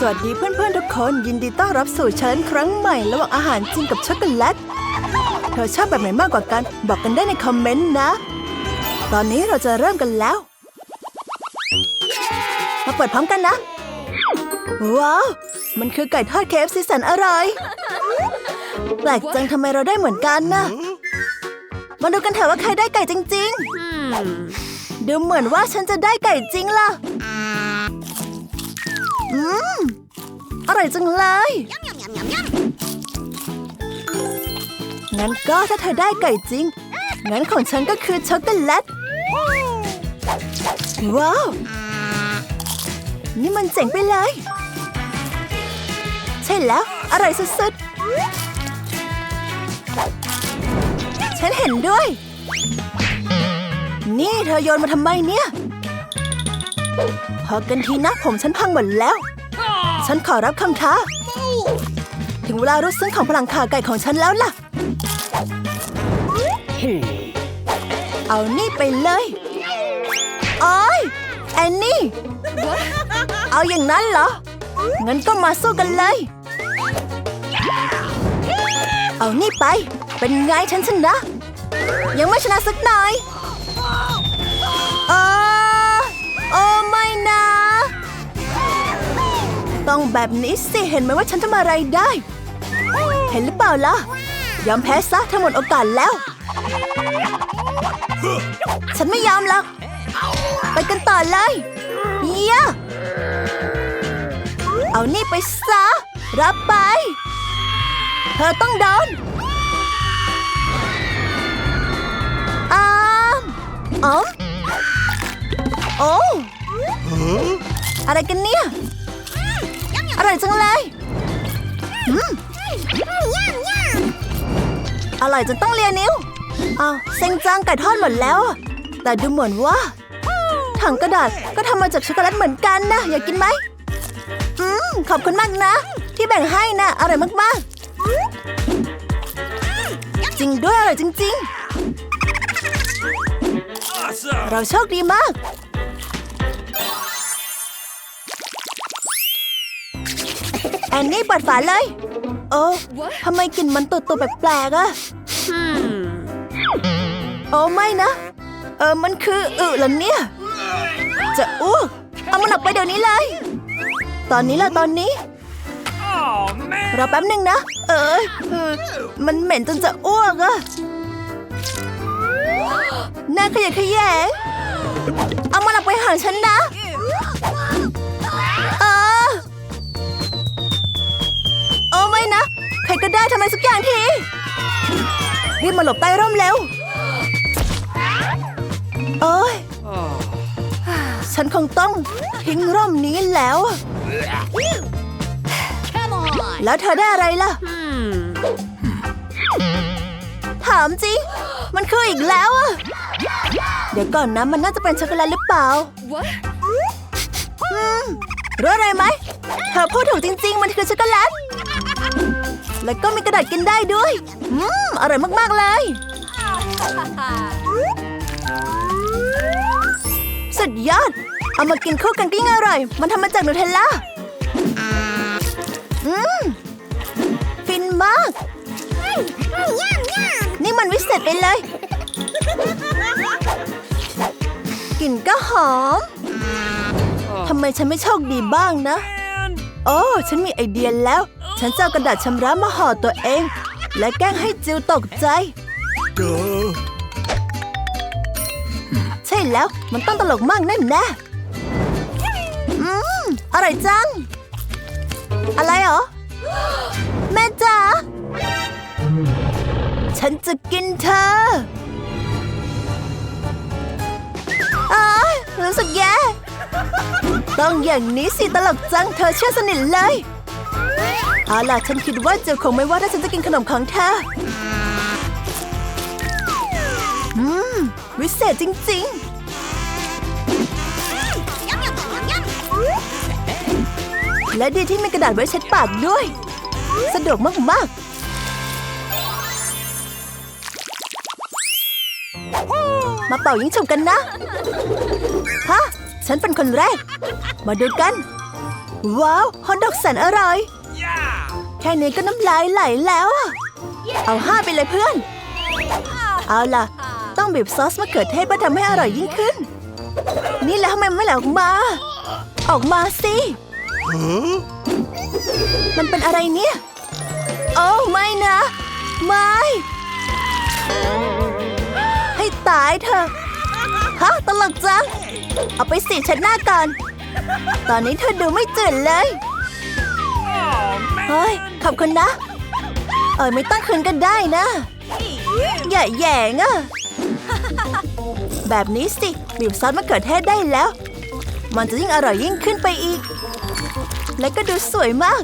สวัสดีเพื่อนๆทุกคนยินดีต้อนรับสู่เชิญครั้งใหม่ระหว่างอาหารจริงกับช็อกโกแลต เธอชอบแบบไหนมากกว่ากัน บอกกันได้ในคอมเมนต์นะ ตอนนี้เราจะเริ่มกันแล้ว มาเปิดพร้อมกันนะ ว้าว มันคือไก่ทอดเคฟซีแสนอร่อย แปลกจังทำไมเราได้เหมือนกันนะมาดูกันเถอะว่าใครได้ไก่จริง ๆ ดูเหมือนว่าฉันจะได้ไก่จริงล่ะ อืมอร่อยจังเลยงั้นก็ถ้าเธอได้ไก่จริง งั้นของฉันก็คือช็อกโกแลต ว้าว นี่มันเจ๋งไปเลย ใช่แล้ว อร่อยสุดๆ ฉันเห็นด้วย นี่เธอโยนมาทำไมเนี่ย พอกันทีนะผมฉันพังหมดแล้ว ฉันขอรับคำท้า ถึงเวลารู้ซึ้งของพลังขาไก่ของฉันแล้วล่ะ เอานี่ไปเลยโอ้ยแอนนี่ เอาอย่างนั้นเหรอ งั้นก็มาสู้กันเลย เอานี่ไป เป็นไงฉันชนะ ยังไม่ชนะสักหน่อยเออโอ้ไม่นะ ต้องแบบนี้สิเห็นไหมว่าฉันทำอะไรได้ เห็นหรือเปล่าล่ะ ยอมแพ้ซะทั้งหมดโอกาสแล้ว ฉันไม่ยอมหรอกไปกันต่อเลยเยี่ยเอานี่ไปซะ รับไป เธอต้องโดนอามอ๋อโอ้อะไรกันเนี่ย ร่อยจังเลยอืมอร่อยจนต้องเลียนิ้วอ้าวเซ็งจังไก่ทอดหมดแล้วอะแต่ดูเหมือนว่าถังกระดาษก็ทำมาจากช็อกโกแลตเหมือนกันนะ อยากกินไหมอืมขอบคุณมากนะ ที่แบ่งให้นะอร่อยมากๆ จริงด้วยอร่อยจริง ๆ เราโชคดีมาก อนนี่เปิดฝาเลย โอ้ทำไมกลิ่นมันตุ่ๆแปลกๆอะโอ้ไม่นะ เออมันคืออึหรอเนี่ย จะอ้วกเอามันออกไปเดี๋ยวนี้เลย ตอนนี้ละตอนนี้รอแป๊บหนึ่งนะ เออเออมันเหม็นจนจะอ้วกอะน่าขยะแขยงเอามันออกไปห่างฉันนะ ก็ได้ทำอะไรสักอย่างทีรีบมาหลบใต้ร่มเร็วโอ้ย Oh. ฉันคงต้องทิ้งร่มนี้แล้วอะแล้วเธอได้อะไรล่ะ ถามจริง มันคืออีกแล้วอะเดี๋ยวก่อนนะ มันน่าจะเป็นช็อกโกแลตหรือเปล่าอืมรู้อะไรไหมเธอพูดถูกจริง ๆ มันคือช็อกโกแลต แล้วก็มีกระดาษกินได้ด้วย อืม อร่อยมาก ๆ เลย สุดยอด เอามากินคู่กันก็ยิ่งอร่อย มันทำมาจากนูเทลล่า อืม ฟินมาก นี่มันวิเศษไปเลย กลิ่นก็หอม ทำไมฉันไม่โชคดีบ้างนะ โอ้ ฉันมีไอเดียแล้ว ฉันจะเอากระดาษชำระมาห่อตัวเอง และแกล้งให้จิวตกใจ ใช่แล้วมันต้องตลกมากแน่แน่ๆอืมอร่อยจัง อะไรเหรอ แม่จ๋าฉันจะกินเธออ้ายรู้สึกแย่ต้องอย่างนี้สิตลกจังเธอเชื่อสนิทเลย เอาล่ะฉันคิดว่าจิวคงไม่ว่าถ้าฉันจะกินขนมของเธอ อืม วิเศษจริง ๆและดีที่มีกระดาษไว้เช็ดปากด้วย สะดวกมาก ๆ มาเป่ายิงฉุบกันนะ ฮะ ฉันเป็นคนแรก มาดูกัน ว้าว ฮอทดอกแสนอร่อย แค่นี้ก็น้ำลายไหลแล้วอะเอาห้าไปเลยเพื่อน เอาล่ะ ต้องบีบซอสมะเขือเทศเพื่อทำให้อร่อยยิ่งขึ้น นี่แหละทำไมมันไม่ไหลออกมา ออกมาสิ มันเป็นอะไรเนี่ย โอ้ไม่นะ ไม่ ให้ตายเถอะ ฮะตลกจัง เอาไปสีฉันหน้าก่อน ตอนนี้เธอดูไม่จืดเลย Oh, เฮ้ย ขอบคุณนะ เออไม่ต้องคืนกันได้นะ อย่าแหย่งอะแบบนี้สิบีบซอสมะเขือเทศได้แล้ว มันจะยิ่งอร่อยยิ่งขึ้นไปอีก และก็ดูสวยมาก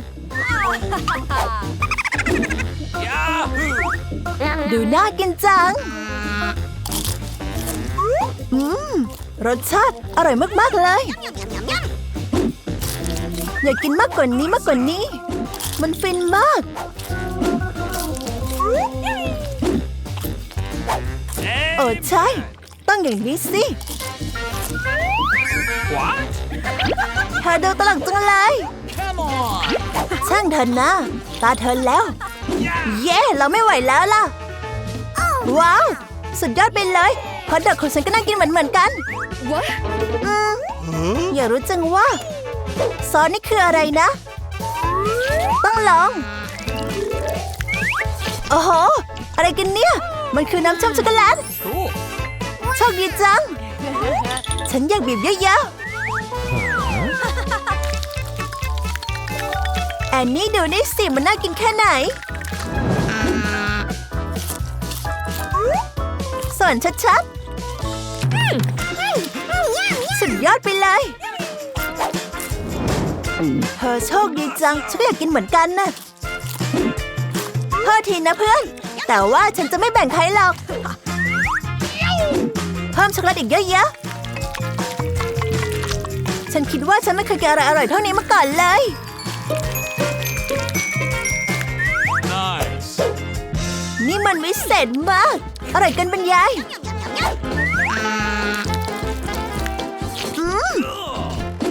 Yahoo! ดูน่ากินจัง อืม รสชาติอร่อยมาก ๆ เลย อยากกินมากกว่านี้มากกว่านี้ มันฟินมากโอ้ใช่ ต้องอย่างนี้สิ What? เธอดูตลกจังเลย Come on! ช่างเถอะนะ ตาเธอแล้ว Yeah! เย้เราไม่ไหวแล้วล่ะ ว้าว สุดยอดไปเลยเพราะเด็กของฉันก็น่ากินเหมือนเหมือนๆกัน What? อืมอยากรู้จังว่า ซอสนี่คืออะไรนะ ต้องลอง โอ้โห อะไรกันเนี่ย มันคือน้ำเชื่อมช็อกโกแลต Cool. โชคดีจัง ฉันอยากบีบเยอะๆ แอนนี่ดูนี่สิมันน่ากินแค่ไหน ส่วนชัดๆ สุดยอดไปเลย เธอโชคดีจัง ฉันก็อยากกินเหมือนกันนะโทษทีนะเพื่อน แต่ว่าฉันจะไม่แบ่งใครหรอก เพิ่มช็อกโกแลตอีกเยอะๆฉันคิดว่าฉันไม่เคยกินอะไรอร่อยเท่านี้มาก่อนเลย Nice. นี่มันวิเศษมาก อร่อยเกินบรรยาย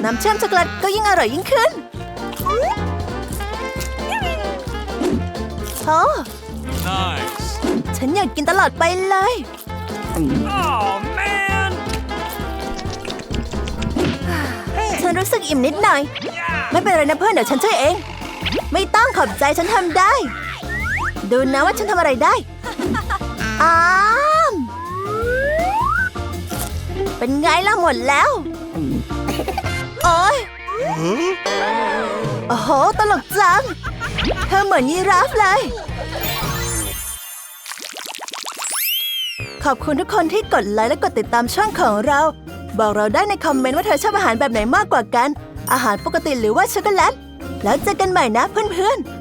น้ำเชื่อมช็อกโกแลตก็ยิ่งอร่อยยิ่งขึ้นโอ้ Nice. ฉันอยากกินตลอดไปเลย Oh, man! ฉันรู้สึกอิ่มนิดหน่อย Yeah! ไม่เป็นไรนะเพื่อนเดี๋ยวฉันช่วยเอง ไม่ต้องขอบใจฉันทำได้ ดูนะว่าฉันทำอะไรได้อาม เป็นไงล่ะหมดแล้วโอ้ ยโอ้โห ตลกจัง เธอเหมือนยีราฟเลย ขอบคุณทุกคนที่กดไลค์และกดติดตามช่องของเรา บอกเราได้ในคอมเมนต์ว่าเธอชอบอาหารแบบไหนมากกว่ากัน อาหารปกติหรือว่าช็อกโกแลต แล้วเจอกันใหม่นะเพื่อนๆ